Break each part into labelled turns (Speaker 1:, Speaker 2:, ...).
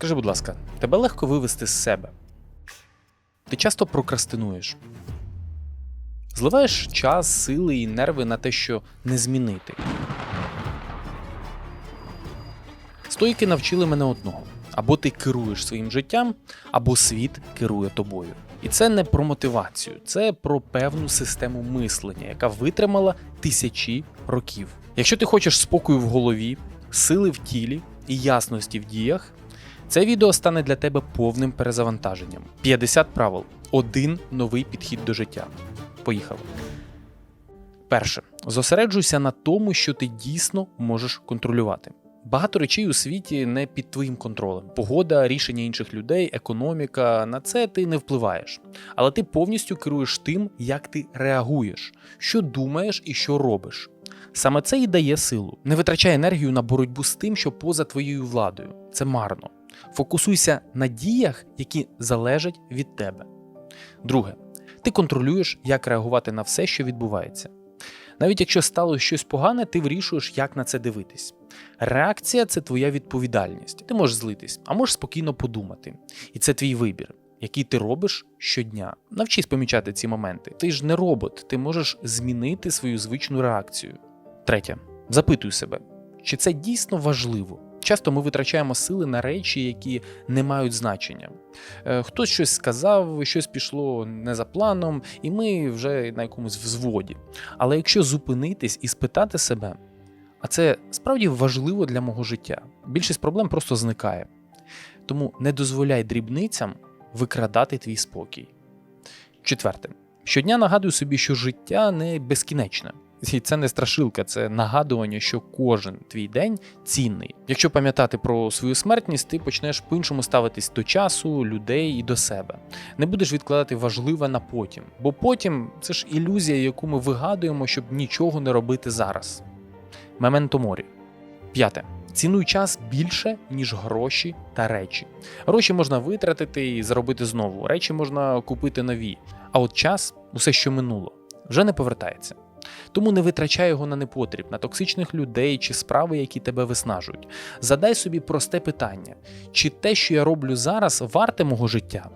Speaker 1: Скажи, будь ласка, тебе легко вивести з себе? Ти часто прокрастинуєш. Зливаєш час, сили і нерви на те, що не змінити. Стоїки навчили мене одного: або ти керуєш своїм життям, або світ керує тобою. І це не про мотивацію, це про певну систему мислення, яка витримала тисячі років. Якщо ти хочеш спокою в голові, сили в тілі і ясності в діях, це відео стане для тебе повним перезавантаженням. 50 правил, один новий підхід до життя. Поїхали. Перше, зосереджуйся на тому, що ти дійсно можеш контролювати. Багато речей у світі не під твоїм контролем. Погода, рішення інших людей, економіка на це ти не впливаєш. Але ти повністю керуєш тим, як ти реагуєш, що думаєш і що робиш. Саме це і дає силу. Не витрачай енергію на боротьбу з тим, що поза твоєю владою. Це марно. Фокусуйся на діях, які залежать від тебе. Друге, ти контролюєш, як реагувати на все, що відбувається. Навіть якщо стало щось погане, ти вирішуєш, як на це дивитись. Реакція це твоя відповідальність. Ти можеш злитись, а можеш спокійно подумати. І це твій вибір, який ти робиш щодня. Навчись помічати ці моменти. Ти ж не робот, ти можеш змінити свою звичну реакцію. Третє, запитуй себе, чи це дійсно важливо. Часто ми витрачаємо сили на речі, які не мають значення. Е, Хтось щось сказав, щось пішло не за планом, і ми вже на якомусь взводі. Але якщо зупинитись і спитати себе, а це справді важливо для мого життя, більшість проблем просто зникає. Тому не дозволяй дрібницям викрадати твій спокій. Четверте. Щодня нагадуй собі, що життя не безкінечне. І це не страшилка, це нагадування, що кожен твій день цінний. Якщо пам'ятати про свою смертність, ти почнеш по-іншому ставитись до часу, людей і до себе. Не будеш відкладати важливе на потім, бо потім це ж ілюзія, яку ми вигадуємо, щоб нічого не робити зараз. Мементо морі. П'яте. Цінуй час більше, ніж гроші та речі. Гроші можна витратити і заробити знову. Речі можна купити нові. А от час, усе, що минуло, вже не повертається. Тому не витрачай його на непотріб, на токсичних людей чи справи, які тебе виснажують. Задай собі просте питання: чи те, що я роблю зараз, варте мого життя?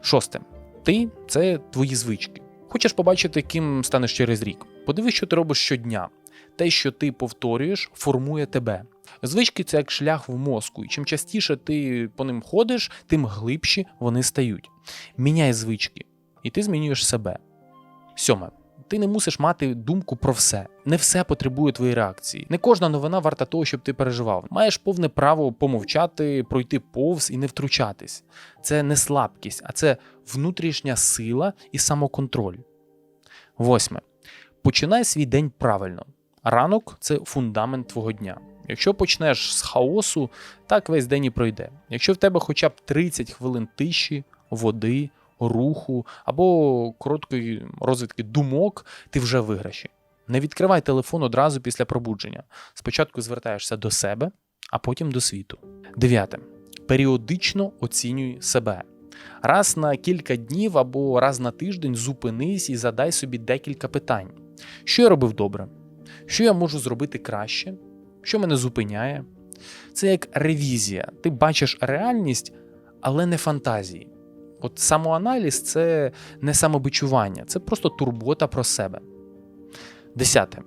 Speaker 1: Шосте. Ти це твої звички. Хочеш побачити, ким станеш через рік. Подивись, що ти робиш щодня. Те, що ти повторюєш, формує тебе. Звички це як шлях в мозку, і чим частіше ти по ним ходиш, тим глибші вони стають. Міняй звички, і ти змінюєш себе. Сьоме. Ти не мусиш мати думку про все. Не все потребує твоєї реакції. Не кожна новина варта того, щоб ти переживав. Маєш повне право помовчати, пройти повз і не втручатись. Це не слабкість, а це внутрішня сила і самоконтроль. Восьме. Починай свій день правильно. Ранок це фундамент твого дня. Якщо почнеш з хаосу, так весь день і пройде. Якщо в тебе хоча б 30 хвилин тиші, води, руху або короткої розвідки думок, ти вже виграші. Не відкривай телефон одразу після пробудження. Спочатку звертаєшся до себе, а потім до світу. Дев'яте. Періодично оцінюй себе. Раз на кілька днів або раз на тиждень зупинись і задай собі декілька питань: що я робив добре? Що я можу зробити краще? Що мене зупиняє? Це як ревізія. Ти бачиш реальність, але не фантазії. От самоаналіз це не самобичування, це просто турбота про себе. Десяте.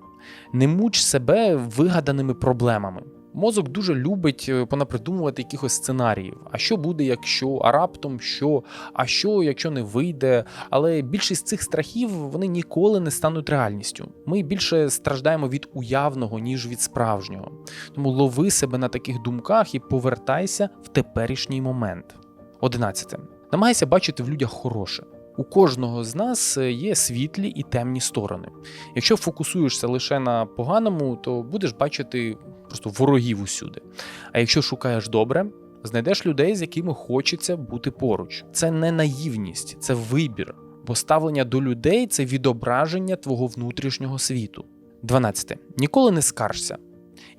Speaker 1: Не муч себе вигаданими проблемами. Мозок дуже любить е, понапридумувати якихось сценаріїв. А що буде, якщо, а раптом що, а що, якщо не вийде. Але більшість цих страхів вони ніколи не стануть реальністю. Ми більше страждаємо від уявного, ніж від справжнього. Тому лови себе на таких думках і повертайся в теперішній момент. Одинадцяте. Намагайся бачити в людях хороше. У кожного з нас є світлі і темні сторони. Якщо фокусуєшся лише на поганому, то будеш бачити просто ворогів усюди. А якщо шукаєш добре, знайдеш людей, з якими хочеться бути поруч. Це не наївність, це вибір. Бо ставлення до людей це відображення твого внутрішнього світу. 12. Ніколи не скаржся.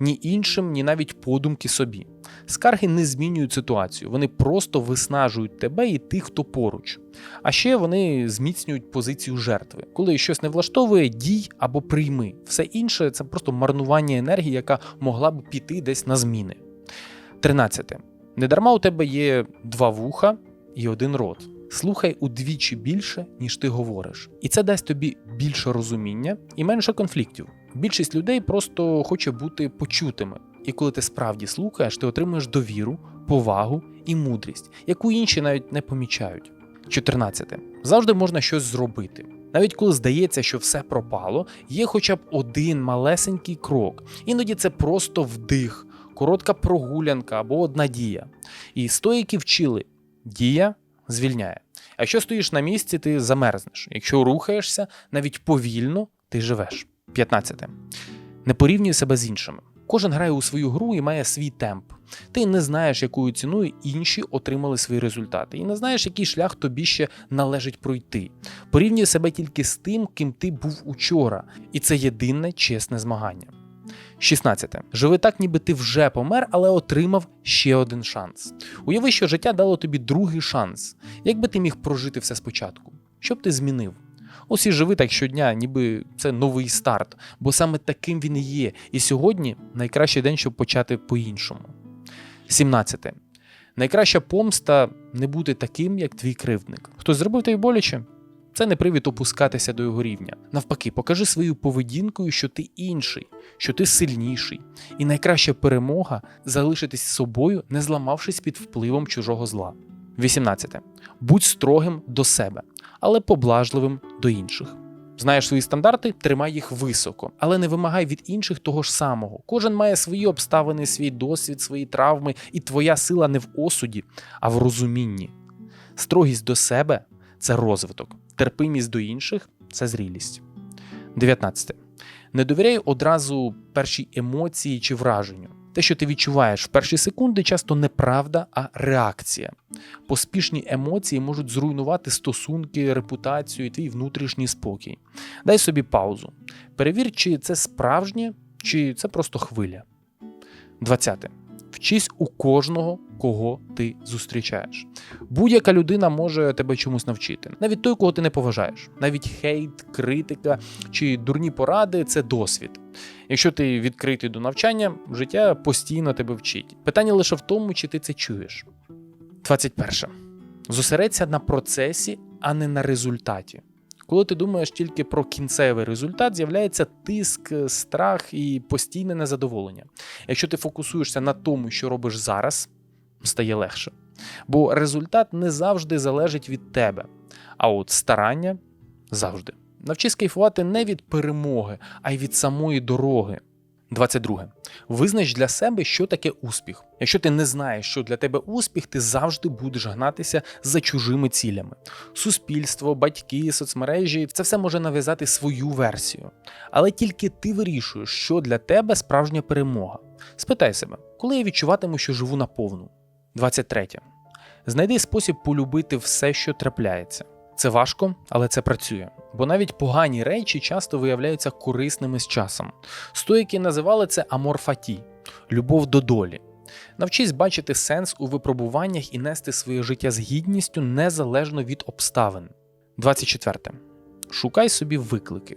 Speaker 1: Ні іншим, ні навіть подумки собі. Скарги не змінюють ситуацію, вони просто виснажують тебе і тих, хто поруч. А ще вони зміцнюють позицію жертви. Коли щось не влаштовує, дій або прийми. Все інше це просто марнування енергії, яка могла б піти десь на зміни. 13. Недарма у тебе є два вуха і один рот. Слухай удвічі більше, ніж ти говориш. І це дасть тобі більше розуміння і менше конфліктів. Більшість людей просто хоче бути почутими. І коли ти справді слухаєш, ти отримуєш довіру, повагу і мудрість, яку інші навіть не помічають. 14. Завжди можна щось зробити. Навіть коли здається, що все пропало, є хоча б один малесенький крок. Іноді це просто вдих, коротка прогулянка або одна дія. І стоїки вчили: дія звільняє. А якщо стоїш на місці, ти замерзнеш. Якщо рухаєшся, навіть повільно ти живеш. 15. Не порівнюй себе з іншими. Кожен грає у свою гру і має свій темп. Ти не знаєш, якою ціною інші отримали свої результати, і не знаєш, який шлях тобі ще належить пройти. Порівнюй себе тільки з тим, ким ти був учора, і це єдине чесне змагання. 16. Живи так, ніби ти вже помер, але отримав ще один шанс. Уяви, що життя дало тобі другий шанс. Як би ти міг прожити все спочатку? Що б ти змінив? Ось і живи так щодня, ніби це новий старт, бо саме таким він і є. І сьогодні найкращий день, щоб почати по-іншому. 17. Найкраща помста не бути таким, як твій кривдник. Хтось зробив тобі боляче? Це не привід опускатися до його рівня. Навпаки, покажи своєю поведінкою, що ти інший, що ти сильніший. І найкраща перемога залишитись собою, не зламавшись під впливом чужого зла. 18. Будь строгим до себе, але поблажливим до інших. Знаєш свої стандарти, тримай їх високо, але не вимагай від інших того ж самого. Кожен має свої обставини, свій досвід, свої травми, і твоя сила не в осуді, а в розумінні. Строгість до себе це розвиток, терпимість до інших це зрілість. 19. Не довіряй одразу першій емоції чи враженню. Те, що ти відчуваєш в перші секунди, часто не правда, а реакція. Поспішні емоції можуть зруйнувати стосунки, репутацію і твій внутрішній спокій. Дай собі паузу. Перевір, чи це справжнє, чи це просто хвиля. 20. Вчись у кожного, кого ти зустрічаєш. Будь-яка людина може тебе чомусь навчити, навіть той, кого ти не поважаєш. Навіть хейт, критика чи дурні поради це досвід. Якщо ти відкритий до навчання, життя постійно тебе вчить. Питання лише в тому, чи ти це чуєш. 21. Зосередься на процесі, а не на результаті. Коли ти думаєш тільки про кінцевий результат, з'являється тиск, страх і постійне незадоволення. Якщо ти фокусуєшся на тому, що робиш зараз, стає легше. Бо результат не завжди залежить від тебе, а от старання завжди. Навчись кайфувати не від перемоги, а й від самої дороги. 22. Визнач для себе, що таке успіх. Якщо ти не знаєш, що для тебе успіх, ти завжди будеш гнатися за чужими цілями. Суспільство, батьки, соцмережі це все може нав'язати свою версію. Але тільки ти вирішуєш, що для тебе справжня перемога. Спитай себе, коли я відчуватиму, що живу наповну. 23. Знайди спосіб полюбити все, що трапляється. Це важко, але це працює. Бо навіть погані речі часто виявляються корисними з часом. Стоїки називали це аморфаті любов до долі. Навчись бачити сенс у випробуваннях і нести своє життя з гідністю незалежно від обставин. 24. Шукай собі виклики.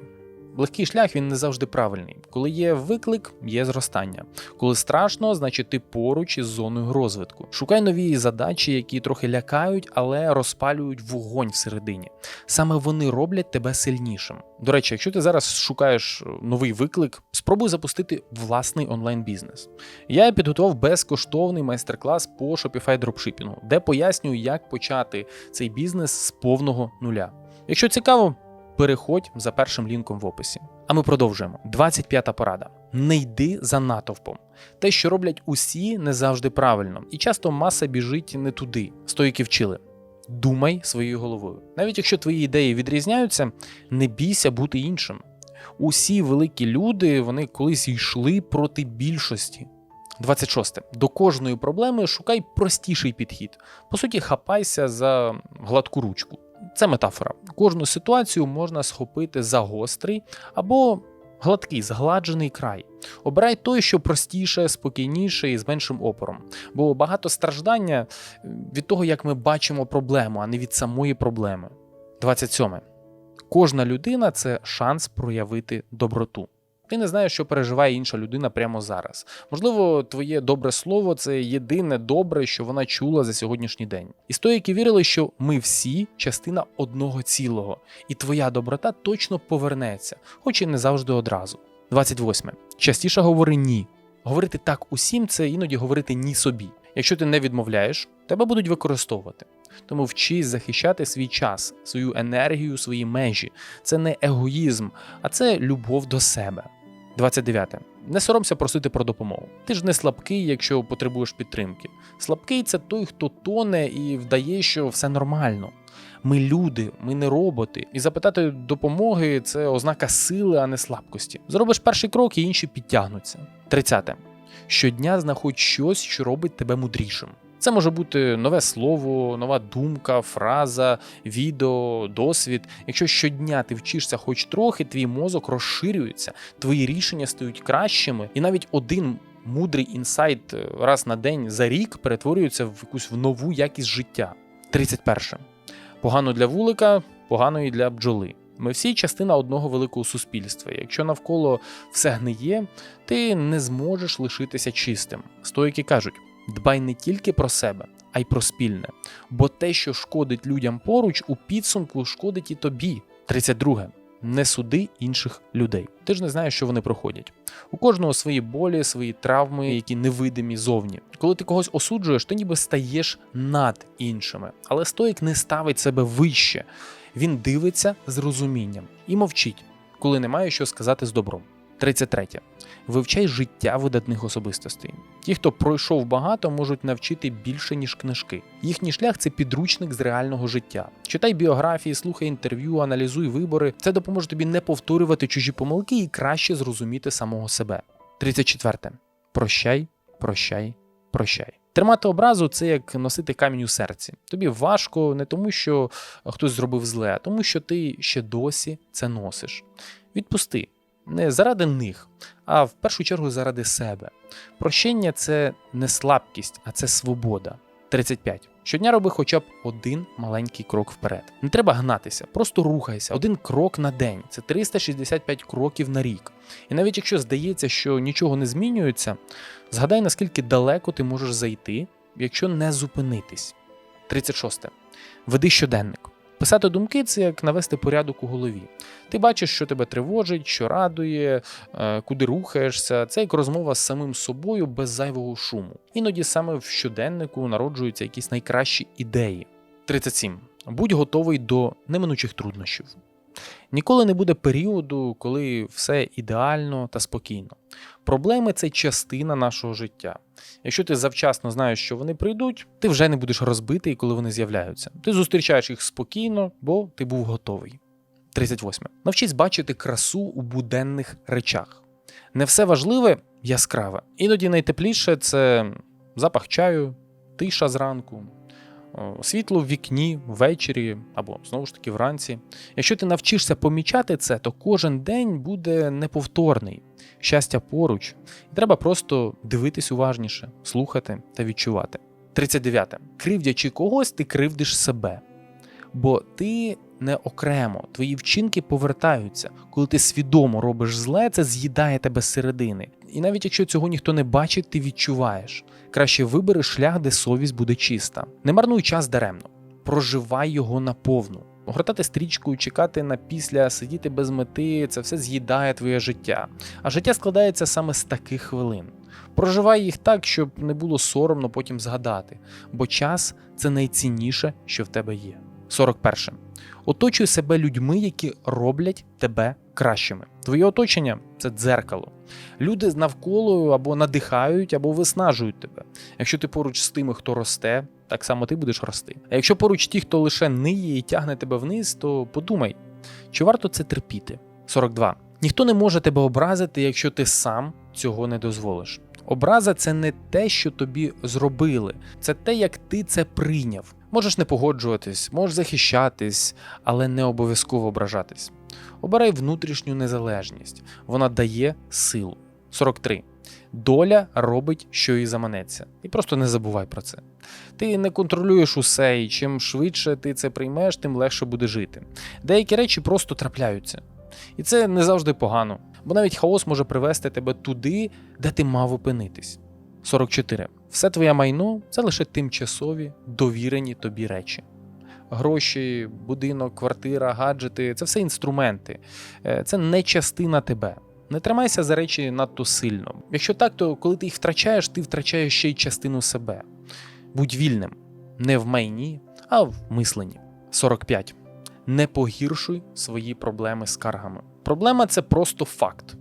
Speaker 1: Легкий шлях він не завжди правильний. Коли є виклик, є зростання. Коли страшно, значить ти поруч із зоною розвитку. Шукай нові задачі, які трохи лякають, але розпалюють вогонь всередині. Саме вони роблять тебе сильнішим. До речі, якщо ти зараз шукаєш новий виклик, спробуй запустити власний онлайн-бізнес. Я підготував безкоштовний майстер-клас по Shopify дропшипінгу, де пояснюю, як почати цей бізнес з повного нуля. Якщо цікаво, переходь за першим лінком в описі. А ми продовжуємо. 25-та порада: не йди за натовпом. Те, що роблять усі, не завжди правильно, і часто маса біжить не туди. Стоїки вчили. Думай своєю головою. Навіть якщо твої ідеї відрізняються, не бійся бути іншим. Усі великі люди вони колись йшли проти більшості. 26. До кожної проблеми шукай простіший підхід. По суті, хапайся за гладку ручку. Це метафора. Кожну ситуацію можна схопити за гострий або гладкий, згладжений край. Обирай той, що простіше, спокійніше і з меншим опором. Бо багато страждання від того, як ми бачимо проблему, а не від самої проблеми. 27. Кожна людина це шанс проявити доброту. Ти не знаєш, що переживає інша людина прямо зараз. Можливо, твоє добре слово це єдине добре, що вона чула за сьогоднішній день. І стоїки вірили, що ми всі частина одного цілого, і твоя доброта точно повернеться, хоч і не завжди одразу. 28. Частіше говори ні. Говорити так усім це іноді говорити ні собі. Якщо ти не відмовляєш, тебе будуть використовувати. Тому вчись захищати свій час, свою енергію, свої межі. Це не егоїзм, а це любов до себе. 29. Не соромся просити про допомогу. Ти ж не слабкий, якщо потребуєш підтримки. Слабкий це той, хто тоне і вдає, що все нормально. Ми люди, ми не роботи. І запитати допомоги це ознака сили, а не слабкості. Зробиш перший крок, і інші підтягнуться. 30. Щодня знаходь щось, що робить тебе мудрішим. Це може бути нове слово, нова думка, фраза, відео, досвід. Якщо щодня ти вчишся хоч трохи, твій мозок розширюється, твої рішення стають кращими, і навіть один мудрий інсайт е, раз на день за рік перетворюється в якусь в нову якість життя. 31. Погано для вулика, погано і для бджоли. Ми всі частина одного великого суспільства. Якщо навколо все гниє, ти не зможеш лишитися чистим. Стоїки кажуть: дбай не тільки про себе, а й про спільне. Бо те, що шкодить людям поруч, у підсумку шкодить і тобі. 32. Не суди інших людей. Ти ж не знаєш, що вони проходять. У кожного свої болі, свої травми, які невидимі зовні. Коли ти когось осуджуєш, ти ніби стаєш над іншими. Але стоїк не ставить себе вище. Він дивиться з розумінням і мовчить, коли немає що сказати з добром. 33. Вивчай життя видатних особистостей. Ті, хто пройшов багато, можуть навчити більше, ніж книжки. Їхній шлях це підручник з реального життя. Читай біографії, слухай інтерв'ю, аналізуй вибори. Це допоможе тобі не повторювати чужі помилки і краще зрозуміти самого себе. 34. Прощай, прощай, прощай. Тримати образу це як носити камінь у серці. Тобі важко не тому, що хтось зробив зле, а тому, що ти ще досі це носиш. Відпусти не заради них, а в першу чергу заради себе. Прощення це не слабкість, а це свобода. 35. Щодня роби хоча б один маленький крок вперед. Не треба гнатися, просто рухайся. Один крок на день це 365 кроків на рік. І навіть якщо здається, що нічого не змінюється, згадай, наскільки далеко ти можеш зайти, якщо не зупинитись. 36. Веди щоденник. Писати думки це як навести порядок у голові. Ти бачиш, що тебе тривожить, що радує, е, куди рухаєшся. Це як розмова з самим собою без зайвого шуму. Іноді саме в щоденнику народжуються якісь найкращі ідеї. 37. Будь готовий до неминучих труднощів. Ніколи не буде періоду, коли все ідеально та спокійно. Проблеми це частина нашого життя. Якщо ти завчасно знаєш, що вони прийдуть, ти вже не будеш розбитий, коли вони з'являються. Ти зустрічаєш їх спокійно, бо ти був готовий. 38. Навчись бачити красу у буденних речах. Не все важливе яскраве. Іноді найтепліше це запах чаю, тиша зранку, світло в вікні ввечері або знову ж таки вранці. Якщо ти навчишся помічати це, то кожен день буде неповторний. Щастя поруч, треба просто дивитись уважніше, слухати та відчувати. 39. Кривдячи когось, ти кривдиш себе. Бо ти не окремо, твої вчинки повертаються. Коли ти свідомо робиш зле, це з'їдає тебе зсередини. І навіть якщо цього ніхто не бачить, ти відчуваєш. Краще вибери шлях, де совість буде чиста. Не марнуй час даремно, проживай його наповну. Гортати стрічку, чекати на після, сидіти без мети це все з'їдає твоє життя. А життя складається саме з таких хвилин. Проживай їх так, щоб не було соромно потім згадати, бо час це найцінніше, що в тебе є. 41. Оточуй себе людьми, які роблять тебе кращими. Твоє оточення це дзеркало. Люди навколо або надихають, або виснажують тебе. Якщо ти поруч з тими, хто росте, так само ти будеш рости. А якщо поруч ті, хто лише ниє і тягне тебе вниз, то подумай, чи варто це терпіти? 42. Ніхто не може тебе образити, якщо ти сам цього не дозволиш. Образа це не те, що тобі зробили, це те, як ти це прийняв. Можеш не погоджуватись, можеш захищатись, але не обов'язково ображатись. Обирай внутрішню незалежність, вона дає силу. 43. Доля робить, що їй заманеться. І просто не забувай про це. Ти не контролюєш усе, і чим швидше ти це приймеш, тим легше буде жити. Деякі речі просто трапляються. І це не завжди погано, бо навіть хаос може привести тебе туди, де ти мав опинитись. 44. Все твоє майно це лише тимчасові довірені тобі речі. Гроші, будинок, квартира, гаджети це все інструменти. Е, Це не частина тебе. Не тримайся за речі надто сильно. Якщо так, то коли ти їх втрачаєш, ти втрачаєш ще й частину себе. Будь вільним, не в майні, а в мисленні. 45. Не погіршуй свої проблеми скаргами. Проблема це просто факт.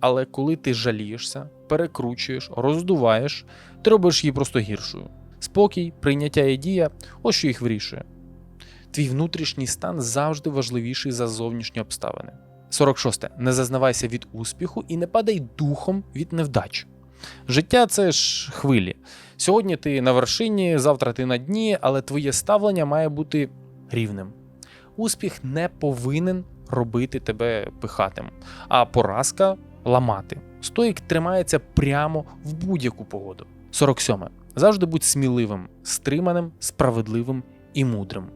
Speaker 1: Але коли ти жалієшся, перекручуєш, роздуваєш, ти робиш її просто гіршою. Спокій, прийняття і дія ось що їх вирішує. Твій внутрішній стан завжди важливіший за зовнішні обставини. 46. Не зазнавайся від успіху і не падай духом від невдач. Життя це ж хвилі. Сьогодні ти на вершині, завтра ти на дні, але твоє ставлення має бути рівним. Успіх не повинен робити тебе пихатим, а поразка ламати. Стоїк тримається прямо в будь-яку погоду. 47. Завжди будь сміливим, стриманим, справедливим і мудрим.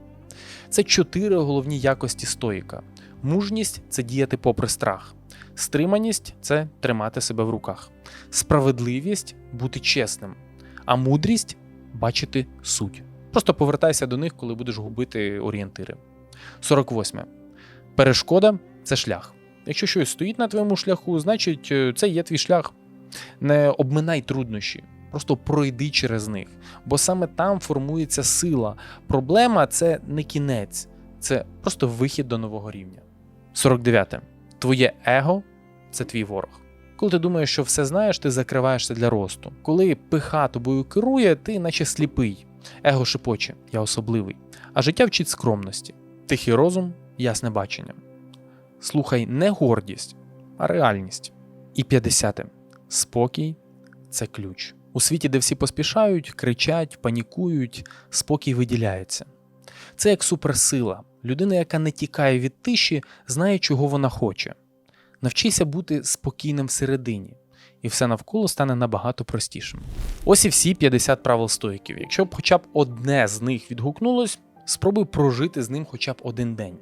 Speaker 1: Це чотири головні якості стоїка. Мужність це діяти попри страх. Стриманість це тримати себе в руках. Справедливість бути чесним, а мудрість бачити суть. Просто повертайся до них, коли будеш губити орієнтири. 48. Перешкода це шлях. Якщо щось стоїть на твоєму шляху, значить е, це є твій шлях. Не обминай труднощі, просто пройди через них, бо саме там формується сила. Проблема це не кінець, це просто вихід до нового рівня. 49. Твоє его це твій ворог. Коли ти думаєш, що все знаєш, ти закриваєшся для росту. Коли пиха тобою керує, ти наче сліпий. Его шепоче, я особливий. А життя вчить скромності, тихий розум, ясне бачення. Слухай не гордість, а реальність. І 50. Спокій це ключ. У світі, де всі поспішають, кричать, панікують, спокій виділяється. Це як суперсила. Людина, яка не тікає від тиші, знає, чого вона хоче. Навчися бути спокійним всередині, і все навколо стане набагато простішим. Ось і всі 50 правил стоїків. Якщо б хоча б одне з них відгукнулось, спробуй прожити з ним хоча б один день.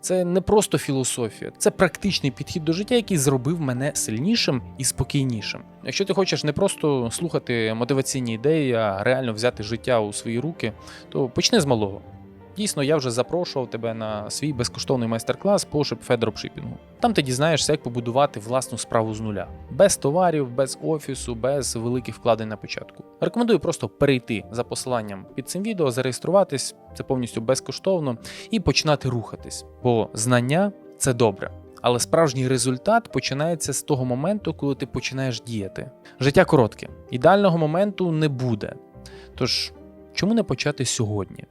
Speaker 1: Це не просто філософія, це практичний підхід до життя, який зробив мене сильнішим і спокійнішим. Якщо ти хочеш не просто слухати мотиваційні ідеї, а реально взяти життя у свої руки, то почни з малого. Дійсно, я вже запрошував тебе на свій безкоштовний майстер-клас по федропшипінгу. Там ти дізнаєшся, як побудувати власну справу з нуля, без товарів, без офісу, без великих вкладень на початку. Рекомендую просто перейти за посиланням під цим відео, зареєструватись, це повністю безкоштовно, і починати рухатись. Бо знання це добре. Але справжній результат починається з того моменту, коли ти починаєш діяти. Життя коротке, ідеального моменту не буде. Тож, чому не почати сьогодні?